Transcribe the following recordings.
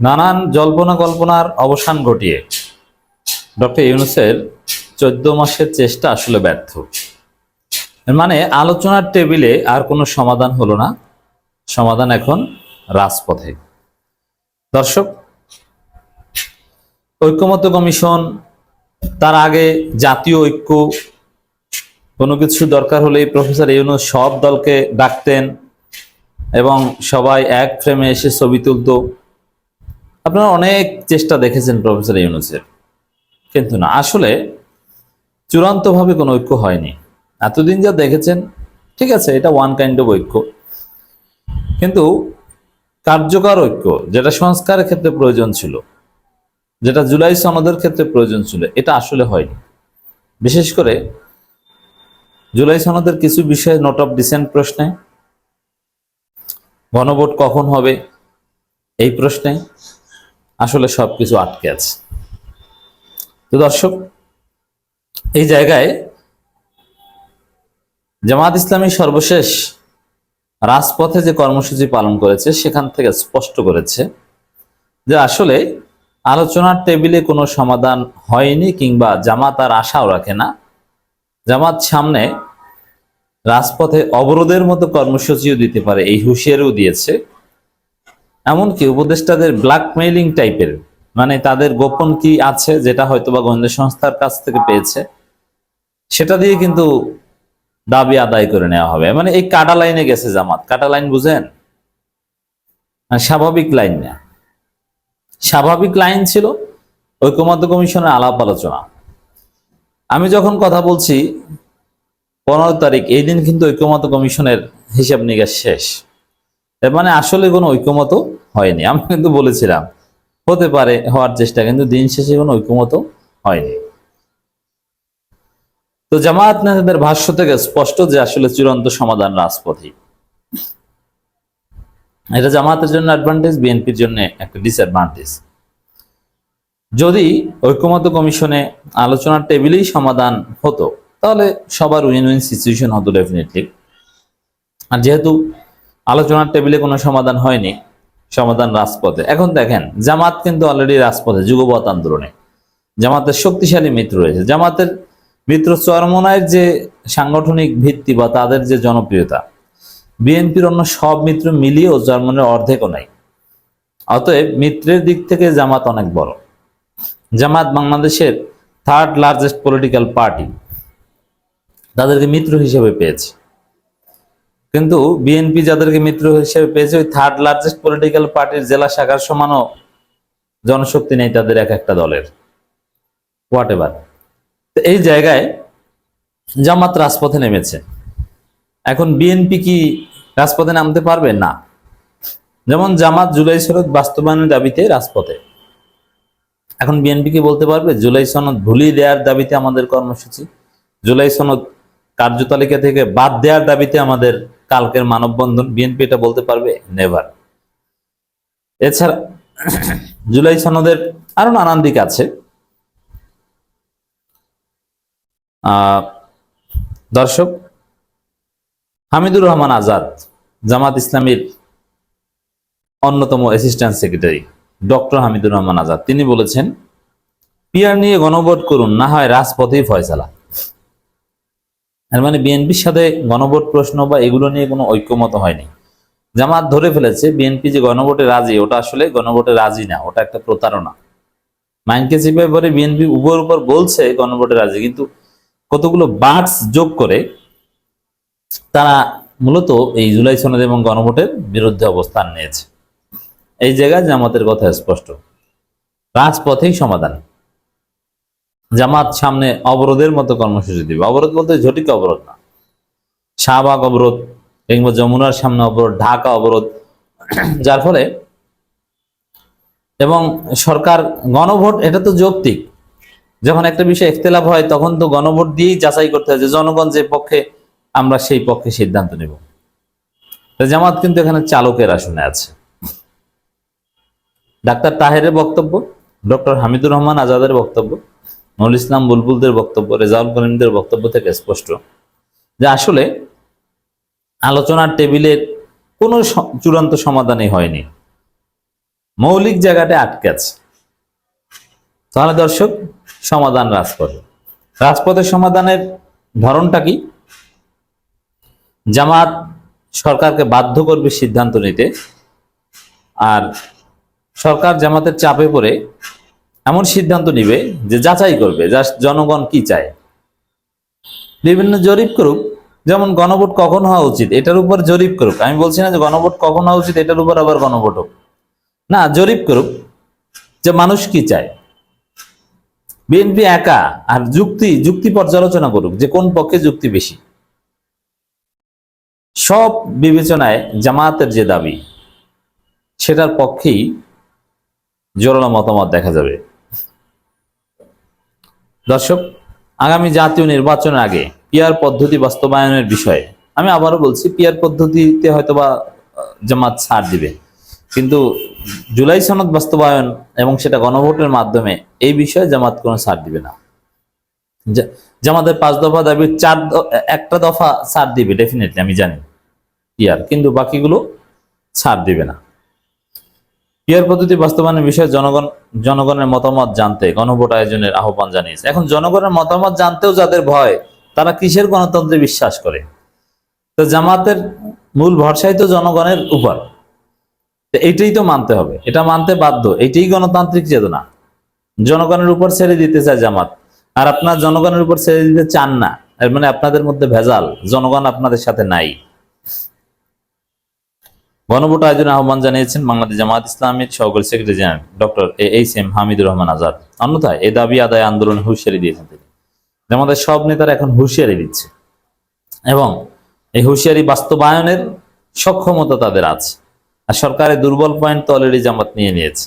নানান জল্পনা কল্পনার অবসান ঘটিয়ে। ডক্টর ইউনুসের চোদ্দ মাসের চেষ্টা আসলে ব্যর্থ। মানে আলোচনার টেবিলে আর কোনো সমাধান হলো না। সমাধান এখন রাজপথে। দর্শক, ঐক্যমত্য কমিশন, তার আগে জাতীয় ঐক্য, কোনো কিছু দরকার হলেই প্রফেসর ইউনুস সব দলকে ডাকতেন এবং সবাই এক ফ্রেমে এসে ছবি তুলত। আপনারা অনেক চেষ্টা দেখেছেন প্রফেসর ইউনুসের। কিন্তু না, আসলে চূড়ান্তভাবে কোনো ঐক্য হয়নি। এতদিন যা দেখেছেন, ঠিক আছে, এটা ওয়ান কাইন্ড অফ ঐক্য। কিন্তু কার্যকর ঐক্য, যেটা সংস্কারের ক্ষেত্রে প্রয়োজন ছিল, যেটা জুলাই সনদের ক্ষেত্রে প্রয়োজন ছিল, এটা আসলে হয়নি। বিশেষ করে জুলাই সনদের কিছু বিষয়ে নোট অফ ডিসেন্ট প্রশ্নে, গণভোট কখন হবে এই প্রশ্নে আসলে সবকিছু আটকে আছে। তো দর্শক, এই জায়গায় জামাত ইসলামী সর্বশেষ রাজপথে যে কর্মসূচি পালন করেছে, সেখান থেকে স্পষ্ট করেছে যে আসলে আলোচনার টেবিলে কোনো সমাধান হয়নি কিংবা জামাত আর আশাও রাখে না। জামাত সামনে রাজপথে অবরোধের মতো কর্মসূচিও দিতে পারে, এই হুঁশিয়ারিও দিয়েছে। এমনকি উপদেষ্টাদের ব্ল্যাকমেইলিং টাইপের মানে তাদের গোপন কি আছে যেটা হয়তো বা গোয়েন্দা সংস্থার কাছ থেকে পেয়েছে, সেটা দিয়ে কিন্তু দাবি আদায় করে নেওয়া হবে। মানে এই কাটা লাইনে গেছে জামাত। কাটা লাইন বুঝেন? মানে স্বাভাবিক লাইন না। স্বাভাবিক লাইন ছিল ঐক্যমত্য কমিশনের আলাপ আলোচনা। আমি যখন কথা বলছি, পনেরো তারিখ, এই দিন কিন্তু ঐক্যমত কমিশনের হিসাব নিকাশ শেষ। এর মানে আসলে কোনো ঐক্যমত হয়নি। আমি কিন্তু বলেছিলাম, হতে পারে, হওয়ার চেষ্টা, কিন্তু দিন শেষে কোনো ঐক্যমত হয়নি। তো জামায়াত নেতাদের ভাষ্য থেকে স্পষ্ট যে আসলে চূড়ান্ত সমাধান রাজপথই। এটা জামায়াতের জন্য অ্যাডভান্টেজ বিএনপির জন্য একটা ডিসঅ্যাডভান্টেজ যদি ঐক্যমত কমিশনে আলোচনার টেবিলেই সমাধান হতো, তাহলে সবার উইন উইন সিচুয়েশন হতো ডেফিনেটলি আর যেহেতু আলোচনার টেবিলে কোনো সমাধান হয়নি সমাধান রাজপথে। এখন দেখেন, জামাত কিন্তু অলরেডি রাজপথে, যুগপথ আন্দোলনে। জামাতের শক্তিশালী মিত্র রয়েছে। জামাতের মিত্র চরমনায়ের যে সাংগঠনিক ভিত্তি বা তাদের যে জনপ্রিয়তা, বিএনপির অন্য সব মিত্র মিলিয়েও জার্মানের অর্ধেকও নাই। অতএব মিত্রের দিক থেকে জামাত অনেক বড়। জামাত বাংলাদেশের থার্ড লার্জেস্ট পলিটিক্যাল পার্টি তাদেরকে মিত্র হিসেবে পেয়েছে। কিন্তু বিএনপি যাদেরকে মিত্র হিসেবে পেয়েছে, ওই থার্ড লার্জেস্ট পলিটিক্যাল পার্টির জেলা শাখার সমানও জনশক্তি নেই তাদের এক একটা দলের। হোয়াট এভার এই জায়গায় জামাত রাজপথে নেমেছে। এখন বিএনপি কি রাজপথে নামতে পারবে? না। যেমন জামাত জুলাই সনদ বাস্তবায়নের দাবিতে রাজপথে। এখন বিএনপি কি বলতে পারবে? জুলাই সনদ ভুলিয়ে দেওয়ার দাবিতে আমাদের কর্মসূচি। জুলাই সনদ কার্যতালিকা থেকে বাদ দেওয়ার দাবিতে আমাদের কালকের মানববন্ধন বিএনপি এটা বলতে পারবে? নেভার এছাড়া জুলাই সনদের আরও নানান দিক আছে। দর্শক, হামিদুর রহমান আজাদ, জামাত ইসলামীর অন্যতম assistant secretary doctor Hamidur Rahman Azad, তিনি বলেছেন, পিয়ার নিয়ে গণভোট করুন, না হয় রাজপথেই ফয়সালা। এর মানে বিএনপির সাথে গণভোট প্রশ্ন বা এগুলো নিয়ে কোনো ঐক্যমত হয়নি। জামাত ধরে ফেলেছে, বিএনপি যে গণভোটে রাজি, ওটা আসলে গণভোটে রাজি না, ওটা একটা প্রতারণা। মাইনকে চিপে পরে বিএনপি উপর উপর বলছে গণভোটে রাজি, কিন্তু কতগুলো বার্ডস যোগ করে তারা মূলত এই জুলাই সনদ এবং গণভোটের বিরুদ্ধে অবস্থান নিয়েছে। এই জায়গায় জামাতের কথা স্পষ্ট। রাজপথেই সমাধান। জামাত সামনে অবরোধের মতো কর্মসূচি দিবে। অবরোধ বলতে ঝটিক অবরোধ না। শাহবাগ অবরোধ কিংবা যমুনার সামনে অবরোধ, ঢাকা অবরোধ। যার ফলে এবং সরকার গণভোট, এটা তো যৌক্তিক। যখন একটা বিষয় ইখতলাফ হয়, তখন তো গণভোট দিয়েই যাচাই করতে হয় যে জনগণ যে পক্ষে, আমরা সেই পক্ষে সিদ্ধান্ত নেব। জামাত কিন্তু এখানে চালকের আসনে আছে। ডাক্তার তাহেরের বক্তব্য, ডক্টর হামিদুর রহমান আজাদের বক্তব্য। নুরুল ইসলাম বুলবুলদের বক্তব্য, রেজাউল করিমদের বক্তব্য থেকে স্পষ্ট যে আসলে আলোচনার টেবিলের কোনো চূড়ান্ত সমাধানই হয়নি। মৌলিক জায়গাটা আটকে আছে। তাহলে দর্শক, সমাধান রাজপথে। রাজপথের সমাধানের ধরনটা কি? জামাত সরকারকে বাধ্য করবে সিদ্ধান্ত নিতে, আর সরকার জামাতের চাপে পড়ে এমন সিদ্ধান্ত নিবে যে যাচাই করবে, যা জনগণ কি চায়। বিভিন্ন জরিপ করুক, যেমন গণভোট কখন হওয়া উচিত, এটার উপর জরিপ করুক। আমি বলছি না যে গণভোট কখন হওয়া উচিত, এটার উপর আবার গণভোট হোক। না, জরিপ করুক যে মানুষ কি চায়। বিএনপি একা আর যুক্তি যুক্তি পর্যালোচনা করুক যে কোন পক্ষে যুক্তি বেশি। সব বিবেচনায় জামায়াতের যে দাবি, সেটার পক্ষেই জোরালো মতামত দেখা যাবে। দর্শক, আগামী জাতীয় নির্বাচনের আগে পিয়ার পদ্ধতি বাস্তবায়নের বিষয়ে আমি আবারও বলছি, পিয়ার পদ্ধতিতে হয়তোবা জামাত ছাড় দিবে। কিন্তু জুলাই সনদ বাস্তবায়ন এবং সেটা গণভোটের মাধ্যমে এই বিষয়ে জামাত কোনো ছাড় দিবে না। জামাতের পাঁচ দফা দাবির চার একটা দফা ছাড় দিবে ডেফিনেটলি আমি জানি। পিয়ার, কিন্তু বাকিগুলো ছাড় দিবে না। পিয়ার পদ্ধতি বাস্তবায়নের বিষয়ে জনগণ, জনগণের মতামত জানতে গণভোট আয়োজনের আহ্বান জানিয়েছে। এখন জনগণের মতামত জানতেও যাদের ভয়, তারা কিসের গণতন্ত্রে বিশ্বাস করে? তো জামাতের মূল ভরসাই তো জনগণের উপর। এইটাই তো মানতে হবে। এটা মানতে বাধ্য। এটাই গণতান্ত্রিক চেতনা। জনগণের উপর ছেড়ে দিতে চায় জামাত। আর আপনার জনগণের উপর ছেড়ে দিতে চান না। এর মানে আপনাদের মধ্যে ভেজাল। জনগণ আপনাদের সাথে নাই। গণভোট আয়োজনের আহ্বান জানিয়েছেন বাংলাদেশ জামাত ইসলামের সহকারী secretary general doctor A H M Hamidur Rahman Azad. অন্যথায় এ দাবি আদায় আন্দোলন হুঁশিয়ারি দিয়েছেন তিনি। জামাতের সব নেতারা এখন হুঁশিয়ারি দিচ্ছে। এবং এই হুঁশিয়ারি বাস্তবায়নের সক্ষমতা তাদের আছে। আর সরকারের দুর্বল পয়েন্ট তো অলরেডি জামাত নিয়ে নিয়েছে।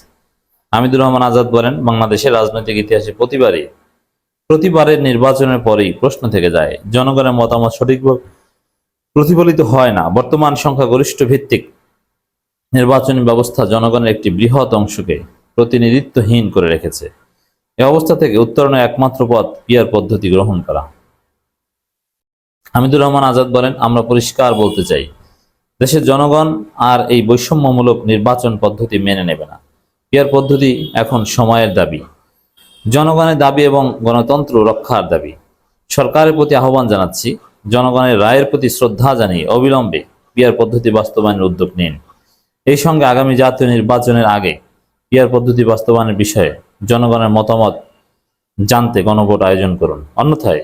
হামিদুর রহমান আজাদ বলেন, বাংলাদেশের রাজনৈতিক ইতিহাসে প্রতিবারই, প্রতিবারের নির্বাচনের পরেই প্রশ্ন থেকে যায়, জনগণের মতামত সঠিকভাবে প্রতিফলিত হয় না। বর্তমান সংখ্যাগরিষ্ঠ ভিত্তিক। নির্বাচনী ব্যবস্থা জনগণের একটি বৃহৎ অংশকে প্রতিনিধিত্বহীন করে রেখেছে। এ অবস্থা থেকে উত্তরণের একমাত্র পথ পিয়ার পদ্ধতি গ্রহণ করা। হামিদুর রহমান আজাদ বলেন, আমরা পরিষ্কার বলতে চাই, দেশের জনগণ আর এই বৈষম্যমূলক নির্বাচন পদ্ধতি মেনে নেবে না। পিয়ার পদ্ধতি এখন সময়ের দাবি। জনগণের দাবি এবং গণতন্ত্র রক্ষার দাবি। সরকারের প্রতি আহ্বান জানাচ্ছি, জনগণের রায়ের প্রতি শ্রদ্ধা জানিয়ে অবিলম্বে পিয়ার পদ্ধতি বাস্তবায়নের উদ্যোগ নিন। এই সঙ্গে আগামী জাতীয় নির্বাচনের আগে পিয়ার পদ্ধতি বাস্তবায়নের বিষয়ে জনগণের মতামত জানতে গণভোট আয়োজন করুন। অন্যথায়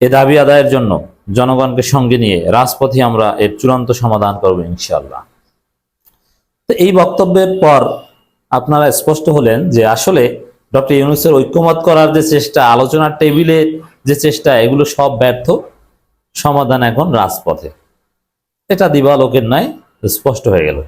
এ দাবি আদায়ের জন্য জনগণকে সঙ্গে নিয়ে রাজপথে আমরা এর চূড়ান্ত সমাধান করব ইনশাল্লাহ তো এই বক্তব্যের পর আপনারা স্পষ্ট হলেন যে আসলে ডক্টর ইউনুসের ঐক্যমত করার যে চেষ্টা, আলোচনার টেবিলে যে চেষ্টা, এগুলো সব ব্যর্থ। সমাধান এখন রাজপথে। এটা দিবালোকের নয় স্পষ্ট হয়ে গেল।